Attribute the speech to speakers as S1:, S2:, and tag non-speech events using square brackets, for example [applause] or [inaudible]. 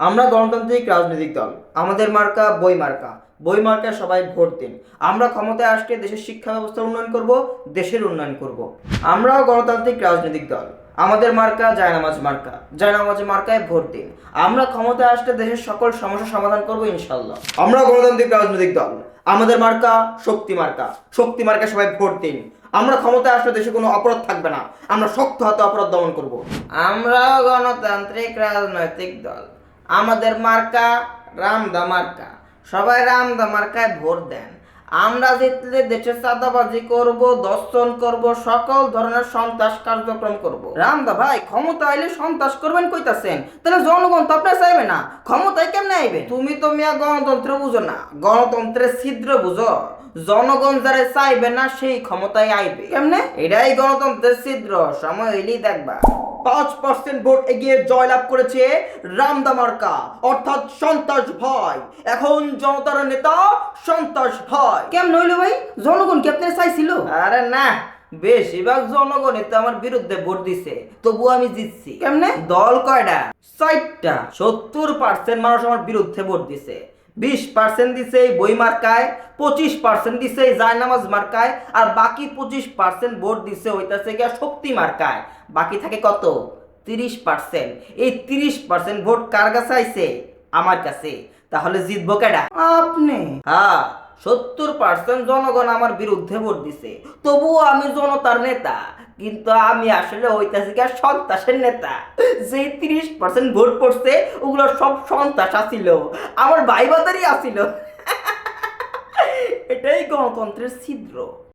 S1: আমরা গণতান্ত্রিক রাজনৈতিক দল। আমাদের মার্কা বই মার্কা। বই মার্কা সবাই ভোট দিন। আমরা ক্ষমতায় আসলে দেশের শিক্ষা ব্যবস্থার উন্নয়ন করব, দেশের উন্নয়ন করব। আমরাও গণতান্ত্রিক রাজনৈতিক দল। আমাদের মার্কা জায়নামাজ মার্কা। জায়নামাজ মার্কায় ভোট দিন। আমরা ক্ষমতায় আসলে দেশের সকল সমস্যা সমাধান করব ইনশাল্লাহ আমরা গণতান্ত্রিক রাজনৈতিক দল। আমাদের মার্কা শক্তি মার্কা। শক্তি মার্কা সবাই ভোট দিন। আমরা ক্ষমতায় আসলে দেশে কোনো অপরাধ থাকবে না। আমরা শক্ত হাতে অপরাধ দমন করব। আমরাও গণতান্ত্রিক রাজনৈতিক দল। আমাদের মার্কা, রামদা মার্কা। সবাই রামদা মার্কায় ভোট দেন। আমরা জিতলে দেশে চাঁদাবাজি করব, দর্শন করব, সকল ধরনের সন্ত্রাস কার্যক্রম করব। রামদা ভাই, ক্ষমতা আইলে সন্ত্রাস করবেন কইতাছেন। তাহলে জনগণ তো আপনার চাইবে না। ক্ষমতায় কেমনে আইবে? তুমি তো মিয়া গণতন্ত্র বুঝো না। গণতন্ত্রের ছিদ্র বুঝো। জনগণ যারা চাইবে না সেই ক্ষমতায় আইবে। কেমনে? এটাই গণতন্ত্রের ছিদ্র সময় হইলেই দেখবা। পাঁচ পার্সেন্ট ভোট এগিয়ে জয়লাভ করেছে রামদা মার্কা অর্থাৎ সন্ত্রাস ভয়। এখন জনতার নেতা সন্ত্রাস ভয়। কেমন হইল ভাই? জনগণ কি আপনার চাইছিল? আরে না বেশিরভাগ জনগণই তো আমার বিরুদ্ধে ভোট দিছে তবু আমি জিতছি। কেমনে? দল কয়টা? চারটা। সত্তর পার্সেন্ট মানুষ আমার বিরুদ্ধে ভোট দিছে। বিশ পার্সেন্ট দিছে এই বই মার্কায় পঁচিশ পার্সেন্ট দিছে এই জায়নামাজ মার্কায় আর বাকি পঁচিশ পার্সেন্ট ভোট দিছে ওইটাছে গিয়া শক্তি মার্কায়। বাকি থাকে কত? তিরিশ পার্সেন্ট এই তিরিশ পার্সেন্ট ভোট কার কাছে আইছে? আমার কাছে। তাহলে জিতবো কেডা? আপনি। হ্যাঁ সত্তর পার্সেন্ট জনগণ আমার বিরুদ্ধে ভোট দিছে। তবুও আমি জনতার নেতা। কিন্তু আমি আসলে হইতাছি কি সন্ত্রাসের নেতা। যে তিরিশ পার্সেন্ট ভোট পড়ছে, ওগুলো সব সন্ত্রাস আসিল আমার ভাই বাতারই আসিল [laughs] এটাই গণতন্ত্রের ছিদ্র।